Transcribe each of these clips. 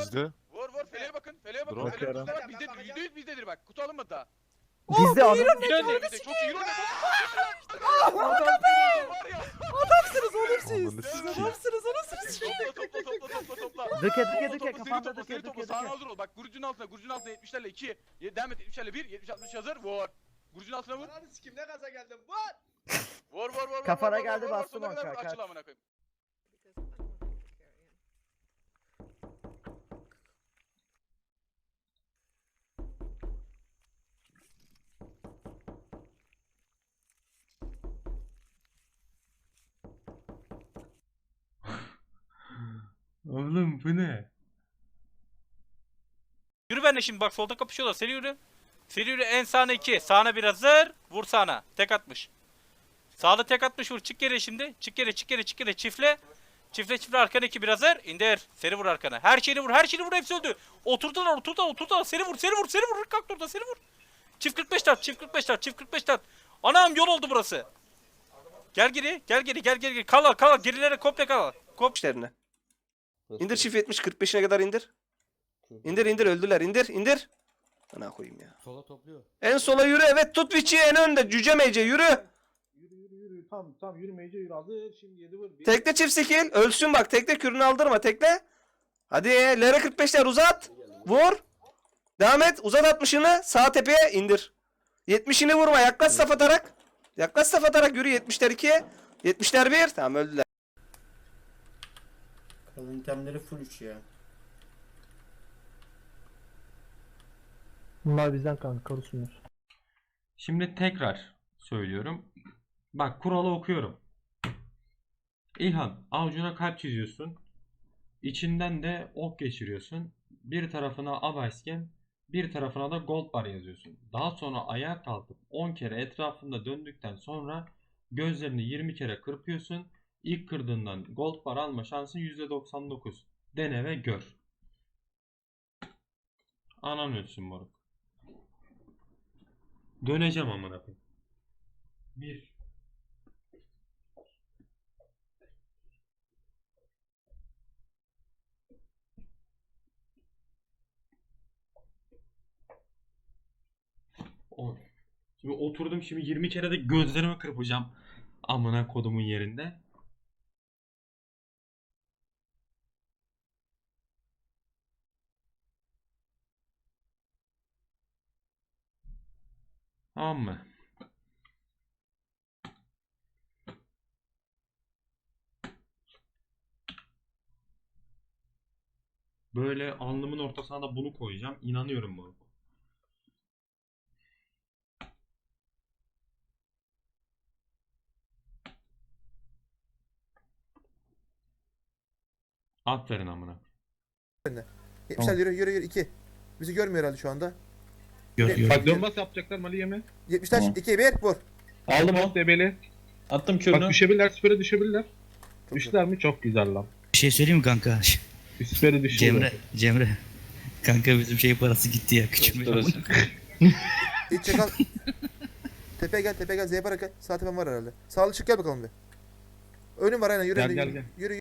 bizde. Vur vur feleğe bakın. Feleğe bakın. Drone. Feleğe Bakıyorum. bak. Bizde yüzde yüz bizdedir bak. Kutu alınmadı daha. Bizde adam. Bizde. Çok iyi. Rol Var ya. Adamsınız oğlum siz. Siz sikeyim. adamsınız anasınız. Topla topla topla topla topla. Döke Topla, döke döke kafanda topla, döke döke topla. Sağına döke. hazır ol. Bak Gurucun altına, Gurucun altına 70'lerle 2. Devam et 70'lerle 1, 70 60 hazır. Vur. Gurucun altına vur. Ananı sikim ne gaza geldim. Vur. Vur vur vur. Kafana geldi, bastım kaç. Açıl amına koyayım. Oğlum bu ne? Yürü benimle şimdi bak solda kapışıyorlar. Seri yürü. Seri yürü en sağına 2. Sağına bir hazır. Vur sağına. Tek atmış. Sağda tek atmış vur. Çık geri şimdi. Çık geri çık geri çık geri. Çifle. Çifle çifle arkana 2 bir hazır. İndir. Seri vur arkana. Her şeyini vur. Her şeyini vur. Hepsi öldü. Oturdular oturdular oturdular. Seri vur. Seri vur. Seri vur. Kalk orada. Seri vur. Çift 45 tat. Çift 45 tat. Çift 45 tat. Anam yol oldu burası. Gel geri. Gel geri. Gel geri. Kal al kal al. Gerilere komple kal al. Kop. işlerine. İndir çift 70 45'ine kadar indir. İndir indir öldüler indir indir. Ana koyayım ya. Sola topluyor. En sola yürü evet tut Vici en önde cüce mece yürü. Yürü yürü yürü. Tam tam yürümeyece yürü. Hazır. Şimdi 7 vur. Bir. Tekle çift skill ölsün bak tekle kürünü aldırma tekle. Hadi Lere 45'ler uzat. Vur. Devam et uzat 60'ını sağ tepeye indir. 70'ini vurma yaklaş saf atarak. Yaklaş saf atarak yürü 70'ler 2. 70'ler 1. Tamam öldüler. Kalın itemleri full 3 ya. Bunlar bizden kanka korusunlar. Şimdi tekrar söylüyorum. Bak kuralı okuyorum. İlhan avucuna kalp çiziyorsun. İçinden de ok geçiriyorsun. Bir tarafına Abaysken, bir tarafına da Gold Bar yazıyorsun. Daha sonra ayağa kalkıp 10 kere etrafında döndükten sonra gözlerini 20 kere kırpıyorsun. İlk kırdığından Gold Bar alma şansın %99. Dene ve gör. Anan ölsün moruk. Döneceğim amına koyayım. Bir. On. Şimdi oturdum şimdi 20 kere de gözlerimi kırpacağım. Amına kodumun yerinde. Tamam mı? Böyle alnımın ortasına da bunu koyacağım. İnanıyorum bunu. Aferin amına. 70'ler yürü yürü yürü 2. Bizi görmüyor herhalde şu anda. Gör, gör. Bak Dönmez yapacaklar Mali'ye mi? 70'ler 2 1 vur. Aldım o. Debeli. Attım körünü. Bak düşebilirler, süpere düşebilirler. Düştüler mi? Çok güzel lan. Bir şey söyleyeyim mi kanka? Süperi düşürdü. Cemre, Cemre. Kanka bizim şey parası gitti ya küçülme. İç çakal. tepeye gel tepeye gel. Z para gel. Sağ tepem var herhalde. Sağlı çık gel bakalım bir. Önüm var aynen yürü Gel, yürü. gel, gel. Yürü yürü.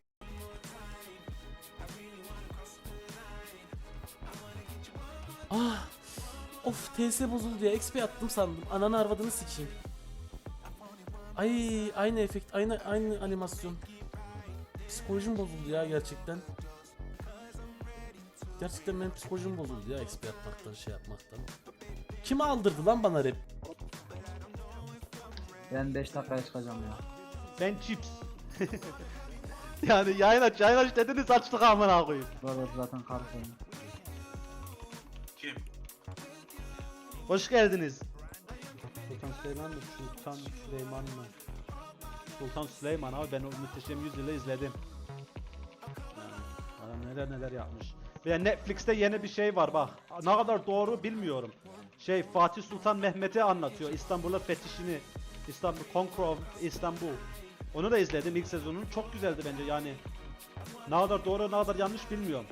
TS bozuldu ya. XP attım sandım. Ananı arvadını sikeyim. Ay aynı efekt, aynı aynı animasyon. Psikolojim bozuldu ya gerçekten. Gerçekten benim psikolojim bozuldu ya XP atmaktan şey yapmaktan. Kim aldırdı lan bana rap? Ben 5 dakikaya çıkacağım ya. Ben chips. yani yayın aç, yayın aç dediniz açtık amına koyayım. Burada zaten karışıyorum. Hoş geldiniz. Sultan Süleyman mı? Sultan Süleyman mı? Sultan Süleyman abi ben o muhteşem yüzyılı izledim. Adam neler neler yapmış. Ve Netflix'te yeni bir şey var bak. Ne kadar doğru bilmiyorum. Şey Fatih Sultan Mehmet'i anlatıyor. İstanbul'a fetişini. İstanbul, Conquer of İstanbul. Onu da izledim ilk sezonunu. Çok güzeldi bence yani. Ne kadar doğru ne kadar yanlış bilmiyorum.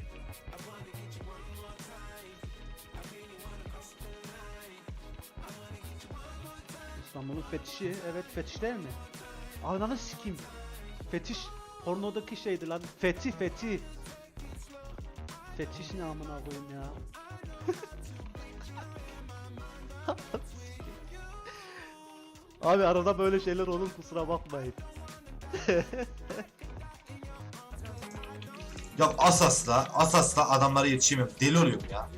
İstanbul'un fetişi. Evet fetiş değil mi? Ananı sikeyim. Fetiş. Pornodaki şeydi lan. Fethi fethi. fetiş ne amına koyayım ya. Abi arada böyle şeyler olur kusura bakmayın. Ya Asas'la, Asas'la adamlara yetişemiyorum. Deli oluyorum ya.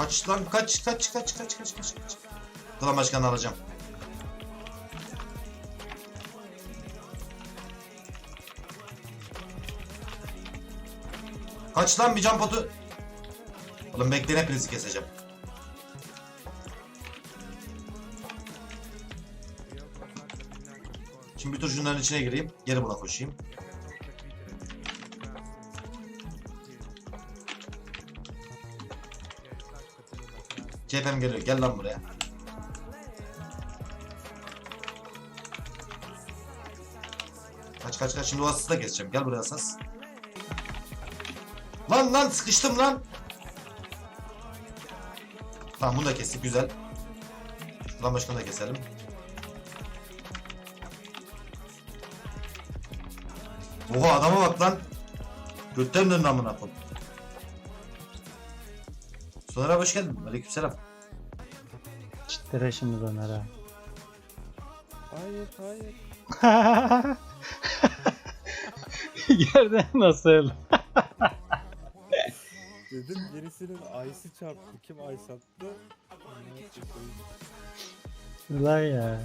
Kaç lan kaç kaç kaç kaç kaç kaç kaç. Klan başkanı alacağım. Kaç lan bir can potu. Oğlum bekleyin hepinizi keseceğim. Şimdi bir tur şunların içine gireyim. Geri buna koşayım. CHP'm geliyor. Gel lan buraya. Kaç kaç kaç. Şimdi o asası da keseceğim. Gel buraya asas. Lan lan sıkıştım lan. Tamam bunu da kestik güzel. Lan başkanı da keselim. Oha adama bak lan. Götten döndü amına koyayım. Soner abi hoş geldin. Aleykümselam. Çitlere şimdi döner ha. Hayır hayır. Yerden nasıl? Dedim gerisinin ayısı çarptı. Kim ay sattı? Ulan ya.